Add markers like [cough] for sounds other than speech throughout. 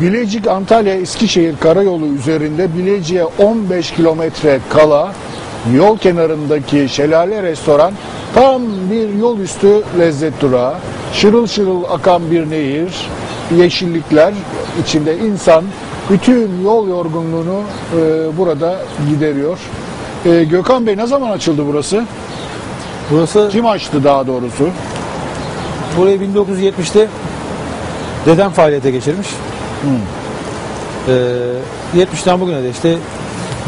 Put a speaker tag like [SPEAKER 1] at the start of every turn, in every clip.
[SPEAKER 1] Bilecik Antalya Eskişehir karayolu üzerinde Bilecik'e 15 kilometre kala yol kenarındaki şelale restoran tam bir yol üstü lezzet durağı. Şırıl şırıl akan bir nehir, yeşillikler içinde insan bütün yol yorgunluğunu e, burada gideriyor. E, Gökhan Bey ne zaman açıldı burası?
[SPEAKER 2] Burası
[SPEAKER 1] Kim açtı daha doğrusu?
[SPEAKER 2] burayı 1970'te dedem faaliyete geçirmiş. Ee, 70'ten bugüne de işte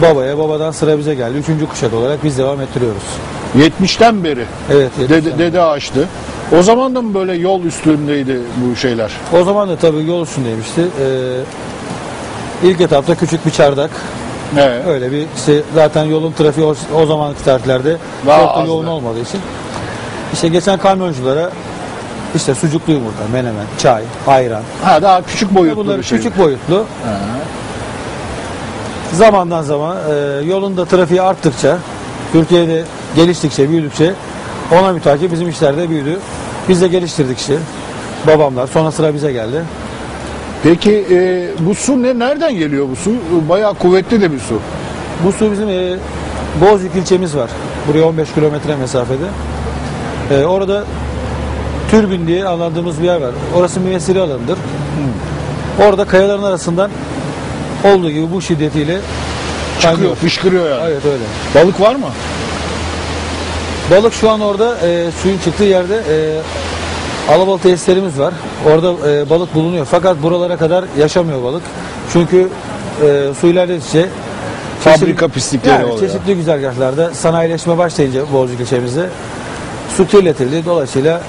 [SPEAKER 2] babaya, babadan sıra bize geldi. Üçüncü kuşak olarak biz devam ettiriyoruz.
[SPEAKER 1] 70'ten beri
[SPEAKER 2] Evet. 70'ten.
[SPEAKER 1] dede, dede açtı. O zaman da mı böyle yol üstündeydi bu şeyler?
[SPEAKER 2] O zaman da tabii yol üstündeymişti. Ee, ilk etapta küçük bir çardak.
[SPEAKER 1] Evet.
[SPEAKER 2] Öyle bir işte zaten yolun trafiği o, o zamanki tarihlerde
[SPEAKER 1] Daha
[SPEAKER 2] çok da
[SPEAKER 1] azdı.
[SPEAKER 2] yoğun olmadığı için. İşte geçen kamyonculara işte sucuklu yumurta, menemen, çay, ayran.
[SPEAKER 1] Ha daha küçük boyutlu
[SPEAKER 2] Bunlar
[SPEAKER 1] bir şey.
[SPEAKER 2] küçük boyutlu. Zamandan zaman e, yolunda trafiği arttıkça, Türkiye'de geliştikçe, büyüdükçe ona mütakip bizim işler de büyüdü. Biz de geliştirdik işi. Babamlar, sonra sıra bize geldi.
[SPEAKER 1] Peki e, bu su ne nereden geliyor bu su? Bayağı kuvvetli de bir su.
[SPEAKER 2] Bu su bizim e, Bozüyük ilçemiz var. Buraya 15 kilometre mesafede. E, orada Türbin diye anladığımız bir yer var. Orası müessiri alanıdır. Orada kayaların arasından olduğu gibi bu şiddetiyle
[SPEAKER 1] Çıkıyor,
[SPEAKER 2] kaynıyor.
[SPEAKER 1] fışkırıyor yani.
[SPEAKER 2] Evet öyle.
[SPEAKER 1] Balık var mı?
[SPEAKER 2] Balık şu an orada e, suyun çıktığı yerde e, alabalık tesislerimiz var. Orada e, balık bulunuyor. Fakat buralara kadar yaşamıyor balık. Çünkü e, su ilerledikçe
[SPEAKER 1] Fabrika pislikleri
[SPEAKER 2] yani
[SPEAKER 1] oluyor.
[SPEAKER 2] çeşitli güzergahlarda sanayileşme başlayınca Bozcuk ilçemizde su kirletildi. Dolayısıyla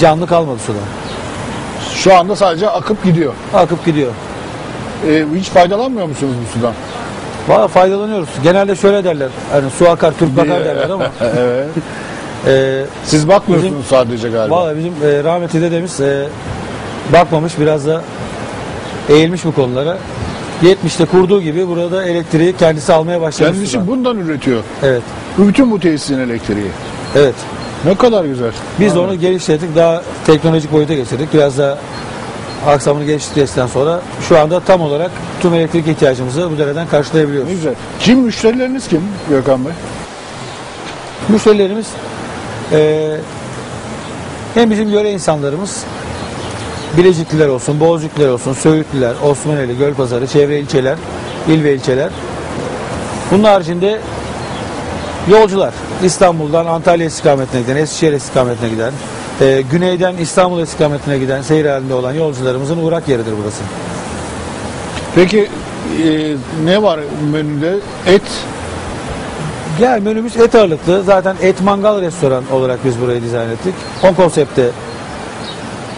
[SPEAKER 2] canlı kalmadı suda.
[SPEAKER 1] Şu anda sadece akıp gidiyor.
[SPEAKER 2] Akıp gidiyor.
[SPEAKER 1] E, hiç faydalanmıyor musunuz bu sudan?
[SPEAKER 2] Valla faydalanıyoruz. Genelde şöyle derler. Hani su akar Türk bakar derler ama [laughs]
[SPEAKER 1] evet.
[SPEAKER 2] e,
[SPEAKER 1] Siz bakmıyorsunuz
[SPEAKER 2] Bizim-
[SPEAKER 1] sadece galiba.
[SPEAKER 2] Valla bizim e, rahmetli dedemiz e, bakmamış biraz da eğilmiş bu konulara. 70'te kurduğu gibi burada elektriği kendisi almaya başlamış.
[SPEAKER 1] Kendisi
[SPEAKER 2] sudan.
[SPEAKER 1] bundan üretiyor.
[SPEAKER 2] Evet,
[SPEAKER 1] Bütün bu tesisin elektriği.
[SPEAKER 2] evet.
[SPEAKER 1] Ne kadar güzel.
[SPEAKER 2] Biz de onu geliştirdik, daha teknolojik boyuta geçirdik. Biraz da aksamını geliştirdikten sonra şu anda tam olarak tüm elektrik ihtiyacımızı bu dereden karşılayabiliyoruz.
[SPEAKER 1] Ne güzel. Kim müşterileriniz kim Gökhan Bey?
[SPEAKER 2] Müşterilerimiz e, hem bizim yöre insanlarımız Bilecikliler olsun, Bozcuklular olsun, Söğütlüler, Osmaneli, Gölpazarı, çevre ilçeler, il ve ilçeler. Bunun haricinde yolcular İstanbul'dan Antalya istikametine giden, Eskişehir istikametine giden, e, güneyden İstanbul istikametine giden seyir halinde olan yolcularımızın uğrak yeridir burası.
[SPEAKER 1] Peki e, ne var menüde? Et.
[SPEAKER 2] Gel menümüz et ağırlıklı. Zaten et mangal restoran olarak biz burayı dizayn ettik. O konsepte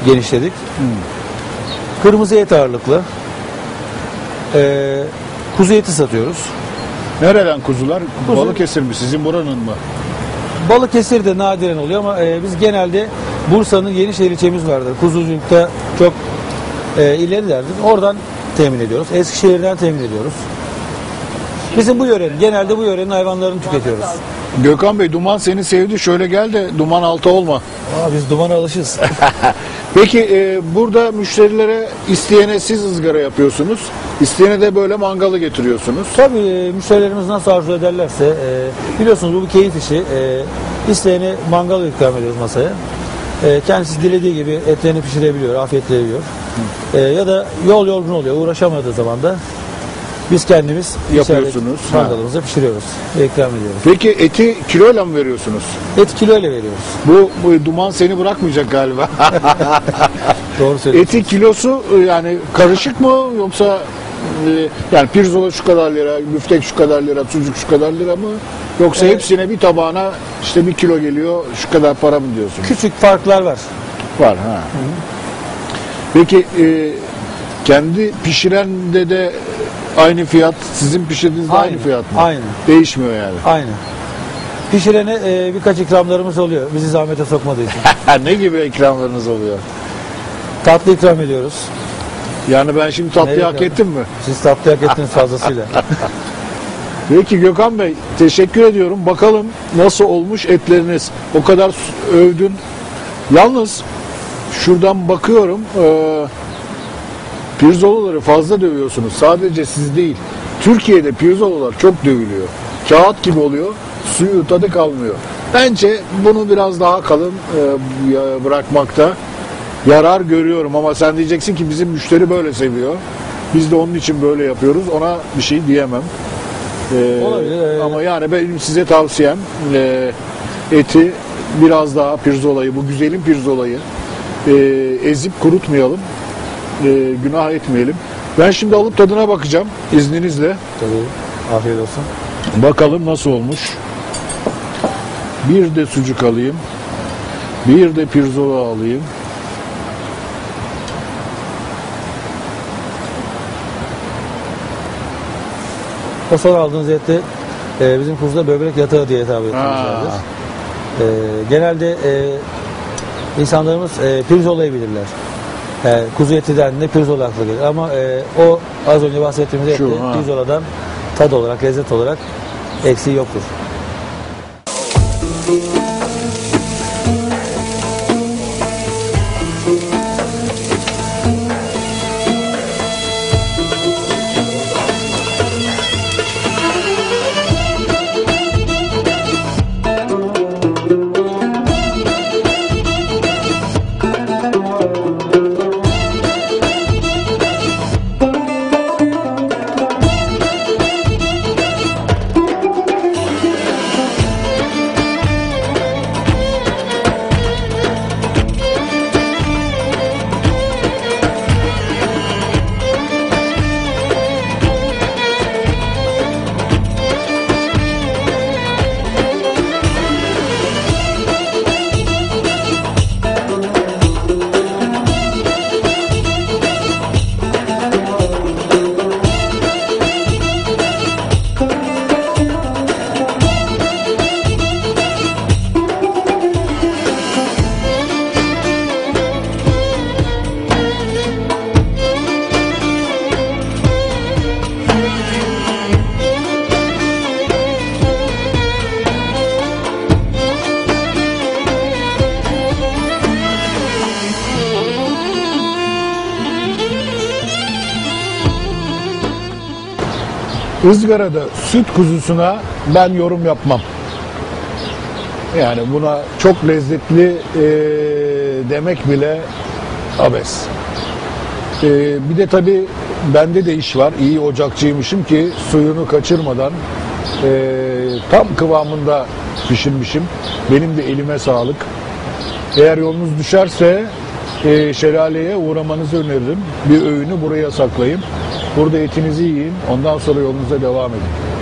[SPEAKER 2] genişledik. Kırmızı et ağırlıklı. Ee, kuzu eti satıyoruz.
[SPEAKER 1] Nereden kuzular?
[SPEAKER 2] Kuzu.
[SPEAKER 1] Balıkesir mi? Sizin buranın mı?
[SPEAKER 2] Balıkesir de nadiren oluyor ama e, biz genelde Bursa'nın Yenişehir ilçemiz vardır. Kuzuculukta çok e, ilerilerdir. Oradan temin ediyoruz. Eskişehir'den temin ediyoruz. Bizim bu yörenin, genelde bu yörenin hayvanlarını tüketiyoruz.
[SPEAKER 1] Gökhan Bey duman seni sevdi. Şöyle gel de duman altı olma.
[SPEAKER 2] Aa, biz dumana alışız. [laughs]
[SPEAKER 1] Peki e, burada müşterilere isteyene siz ızgara yapıyorsunuz. İsteyene de böyle mangalı getiriyorsunuz.
[SPEAKER 2] Tabii e, müşterilerimiz nasıl arzu ederlerse e, biliyorsunuz bu bir keyif işi. E, isteyene mangal ikram ediyoruz masaya. E, kendisi dilediği gibi etlerini pişirebiliyor, afiyetle yiyor. E, ya da yol yorgun oluyor, uğraşamadığı zaman da biz kendimiz
[SPEAKER 1] Yapıyorsunuz.
[SPEAKER 2] içeride Mangalımızı pişiriyoruz ve ikram ediyoruz.
[SPEAKER 1] Peki eti kiloyla mı veriyorsunuz?
[SPEAKER 2] Et kilo ile veriyoruz.
[SPEAKER 1] Bu, bu duman seni bırakmayacak galiba. [laughs]
[SPEAKER 2] Doğru söylüyorsun.
[SPEAKER 1] Eti kilosu e, yani karışık mı yoksa e, yani pirzola şu kadar lira, müftek şu kadar lira, sucuk şu kadar lira mı? Yoksa
[SPEAKER 2] Evet.
[SPEAKER 1] hepsine bir tabağına işte bir kilo geliyor şu kadar para mı diyorsunuz?
[SPEAKER 2] Küçük farklar var.
[SPEAKER 1] Var ha. Peki e, kendi pişirende de aynı fiyat, sizin pişirdiğinizde aynı,
[SPEAKER 2] Aynı,
[SPEAKER 1] fiyat mı?
[SPEAKER 2] aynı.
[SPEAKER 1] Değişmiyor yani.
[SPEAKER 2] Aynı. Pişirene e, birkaç ikramlarımız oluyor. Bizi zahmete sokmadığı için. [laughs]
[SPEAKER 1] ne gibi ikramlarınız oluyor?
[SPEAKER 2] Tatlı ikram ediyoruz.
[SPEAKER 1] Yani ben şimdi tatlıyı
[SPEAKER 2] Ne
[SPEAKER 1] hak
[SPEAKER 2] ikram?
[SPEAKER 1] ettim mi?
[SPEAKER 2] Siz tatlı hak ettiniz fazlasıyla. [laughs]
[SPEAKER 1] Peki Gökhan Bey teşekkür ediyorum. Bakalım nasıl olmuş etleriniz. O kadar övdün. Yalnız şuradan bakıyorum. eee, Pirzolaları fazla dövüyorsunuz. Sadece siz değil. Türkiye'de pirzolalar çok dövülüyor. Kağıt gibi oluyor. Suyu tadı kalmıyor. Bence bunu biraz daha kalın e, bırakmakta yarar görüyorum ama sen diyeceksin ki bizim müşteri böyle seviyor. Biz de onun için böyle yapıyoruz. Ona bir şey diyemem. Ee,
[SPEAKER 2] Olabilir.
[SPEAKER 1] Ama yani benim size tavsiyem e, eti biraz daha pirzolayı, bu güzelim pirzolayı e, ezip kurutmayalım. E, günah etmeyelim. Ben şimdi alıp tadına bakacağım izninizle.
[SPEAKER 2] Tabii. Afiyet olsun.
[SPEAKER 1] Bakalım nasıl olmuş. Bir de sucuk alayım. Bir de pirzola alayım.
[SPEAKER 2] O sonra aldığınız ette e, bizim kuzuda böbrek yatağı diye
[SPEAKER 1] Ha.
[SPEAKER 2] yerdir. E, genelde e, insanlarımız e, pirzolayı bilirler. E, kuzu eti dendiğinde pirzola akla gelir. Ama e, o az önce bahsettiğimiz
[SPEAKER 1] Şu,
[SPEAKER 2] ette
[SPEAKER 1] ha.
[SPEAKER 2] pirzoladan tad olarak, lezzet olarak eksiği yoktur.
[SPEAKER 1] Izgarada süt kuzusuna ben yorum yapmam. Yani buna çok lezzetli e, demek bile abes. E, bir de tabii bende de iş var. İyi ocakçıymışım ki suyunu kaçırmadan e, tam kıvamında pişirmişim. Benim de elime sağlık. Eğer yolunuz düşerse e, şelaleye uğramanızı öneririm. Bir öğünü buraya saklayın. Burada etinizi yiyin. Ondan sonra yolunuza devam edin.